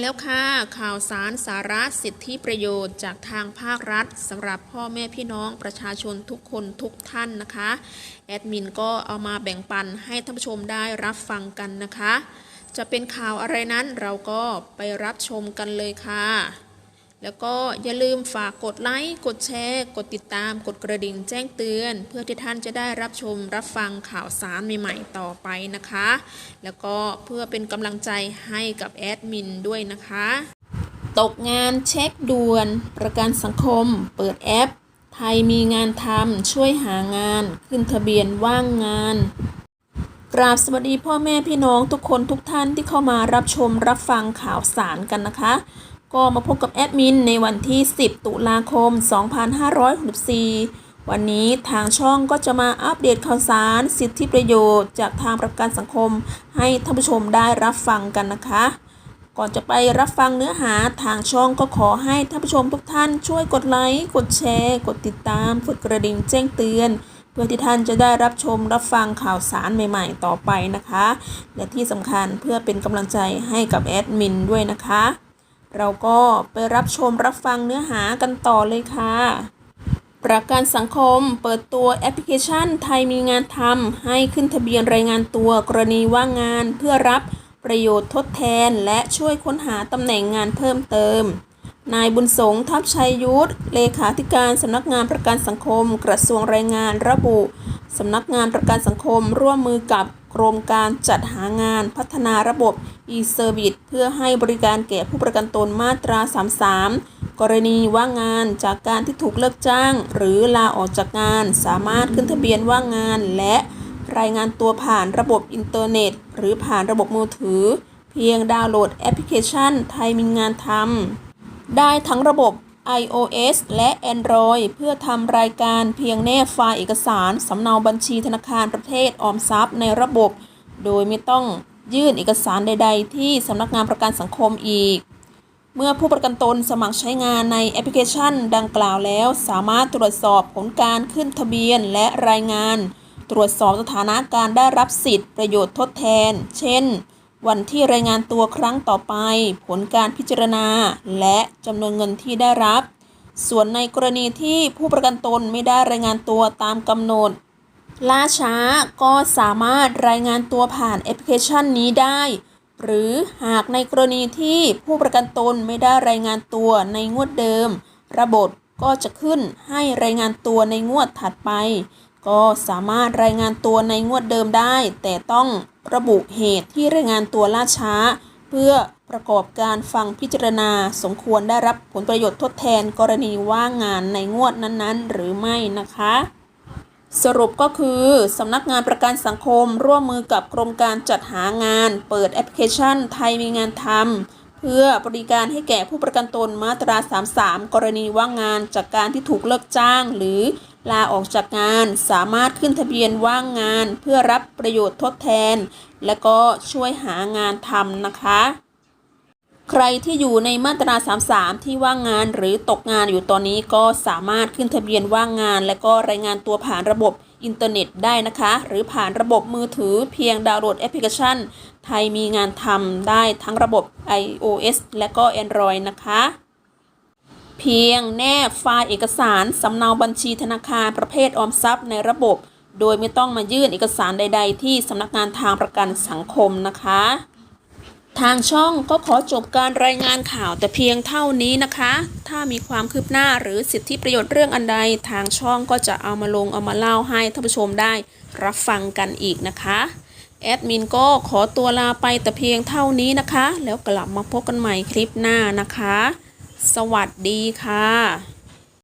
แล้วค่ะ ข่าวสารสาระสิทธิประโยชน์จากทางภาครัฐสำหรับพ่อแม่พี่น้องประชาชนทุกคนทุกท่านนะคะ แอดมินก็เอามาแบ่งปันให้ท่านผู้ชมได้รับฟังกันนะคะ จะเป็นข่าวอะไรนั้นเราก็ไปรับชมกันเลยค่ะ แล้วก็อย่าลืมฝากกดไลค์ กดแชร์ กดติดตาม กดกระดิ่งแจ้งเตือน เพื่อที่ท่านจะได้รับชมรับฟังข่าวสารใหม่ๆต่อไปนะคะ แล้วก็เพื่อเป็นกำลังใจให้กับแอดมินด้วยนะคะ ตกงานเช็คด่วน ประกันสังคม เปิดแอป ไทยมีงานทำช่วยหางาน ขึ้นทะเบียนว่างงาน กราบสวัสดีพ่อแม่พี่น้องทุกคนทุกท่านที่เข้ามารับชมรับฟังข่าวสารกันนะคะ ก็มาพบกับแอดมินในวันที่ 10 ตุลาคม 2564 วันนี้ทางช่องก็จะมาอัปเดตข่าวสาร สิทธิประโยชน์จากทางประกันสังคม ให้ท่านผู้ชมได้รับฟังกันนะคะ ก่อนจะไปรับฟังเนื้อหาทางช่องก็ขอให้ท่านผู้ชมทุกท่านช่วยกดไลค์ กดแชร์ กดติดตาม กดกระดิ่งแจ้งเตือนเพื่อที่ท่านจะได้รับชมรับฟังข่าวสารใหม่ ๆ ต่อไปนะคะ และที่สำคัญเพื่อเป็นกำลังใจให้กับแอดมินด้วยนะคะ เราก็ไปรับชมรับฟังเนื้อหากันต่อเลยค่ะ ประกันสังคมเปิดตัวแอปพลิเคชันไทยมีงานทำให้ขึ้นทะเบียนรายงานตัวกรณีว่างงานเพื่อรับประโยชน์ทดแทนและช่วยค้นหาตำแหน่งงานเพิ่มเติม นายบุญสงทัพชัยยุทธเลขาธิการสำนักงานประกันสังคม กระทรวงแรงงานระบุสำนักงานประกันสังคมร่วมมือกับ รงการจัดหางานพัฒนาระบบ e-service เพื่อให้บริการแก่ผู้ประกันตนมาตรา 33 กรณีว่างงานจากการที่ถูกเลิกจ้าง หรือลาออกจากงาน สามารถขึ้นทะเบียนว่างงาน และรายงานตัวผ่านระบบอินเทอร์เน็ต หรือผ่านระบบมือถือ เพียงดาวน์โหลดแอปพลิเคชัน ไทยมีงานทำได้ทั้งระบบ iOS และ Android เพื่อทำรายการเพียงแนบไฟล์เอกสารสำเนาบัญชีธนาคารประเทศออมทรัพย์ในระบบ โดยไม่ต้องยื่นเอกสารใด ๆ ที่สำนักงานประกันสังคมอีก เมื่อผู้ประกันตนสมัครใช้งานในแอปพลิเคชันดังกล่าวแล้ว สามารถตรวจสอบผลการขึ้นทะเบียนและรายงาน ตรวจสอบสถานะการได้รับสิทธิประโยชน์ทดแทน เช่น วันที่รายงานตัวครั้งต่อไป ผลการพิจารณา และจำนวนเงินที่ได้รับ ส่วนในกรณีที่ผู้ประกันตนไม่ได้รายงานตัวตามกำหนด ล่าช้าก็สามารถรายงานตัวผ่านแอปพลิเคชันนี้ได้ หรือหากในกรณีที่ผู้ประกันตนไม่ได้รายงานตัวในงวดเดิม ระบบก็จะขึ้นให้รายงานตัวในงวดถัดไป ก็สามารถรายงานตัวในงวดเดิมได้ แต่ต้องระบุเหตุที่รายงานตัวล่าช้า เพื่อประกอบการฟังพิจารณาสมควรได้รับผลประโยชน์ทดแทนกรณีว่างงานในงวดนั้นๆ หรือไม่นะคะ สรุปก็คือ สำนักงานประกันสังคมร่วมมือกับกรมการจัดหางาน เปิดแอปพลิเคชันไทยมีงานทำ เพื่อบริการให้แก่ผู้ประกันตนมาตรา 33 กรณีว่างงานจากการที่ถูกเลิกจ้าง หรือลาออกจากงาน สามารถขึ้นทะเบียนว่างงาน เพื่อรับประโยชน์ทดแทน และก็ช่วยหางานทำนะคะ ใครที่อยู่ในมาตรา 33 ที่ว่างงานหรือตกงานอยู่ตอนนี้ก็สามารถขึ้นทะเบียนว่างงาน และก็รายงานตัวผ่านระบบ อินเทอร์เน็ตได้นะคะ หรือผ่านระบบมือถือเพียงดาวน์โหลดแอปพลิเคชัน ไทยมีงานทำได้ทั้งระบบ iOS และก็ Android นะคะ เพียงแนบไฟล์เอกสารสำเนาบัญชีธนาคารประเภทออมทรัพย์ในระบบ โดยไม่ต้องมายื่นเอกสารใด ๆ ที่สำนักงานทางประกันสังคมนะคะ ทางช่องก็ขอจบการรายงานข่าวแต่เพียงเท่านี้นะคะ ถ้ามีความคืบหน้าหรือสิทธิประโยชน์เรื่องอันใด ทางช่องก็จะเอามาลงเอามาเล่าให้ท่านผู้ชมได้รับฟังกันอีกนะคะ แอดมินก็ขอตัวลาไปแต่เพียงเท่านี้นะคะ แล้วกลับมาพบกันใหม่คลิปหน้านะคะ สวัสดีค่ะ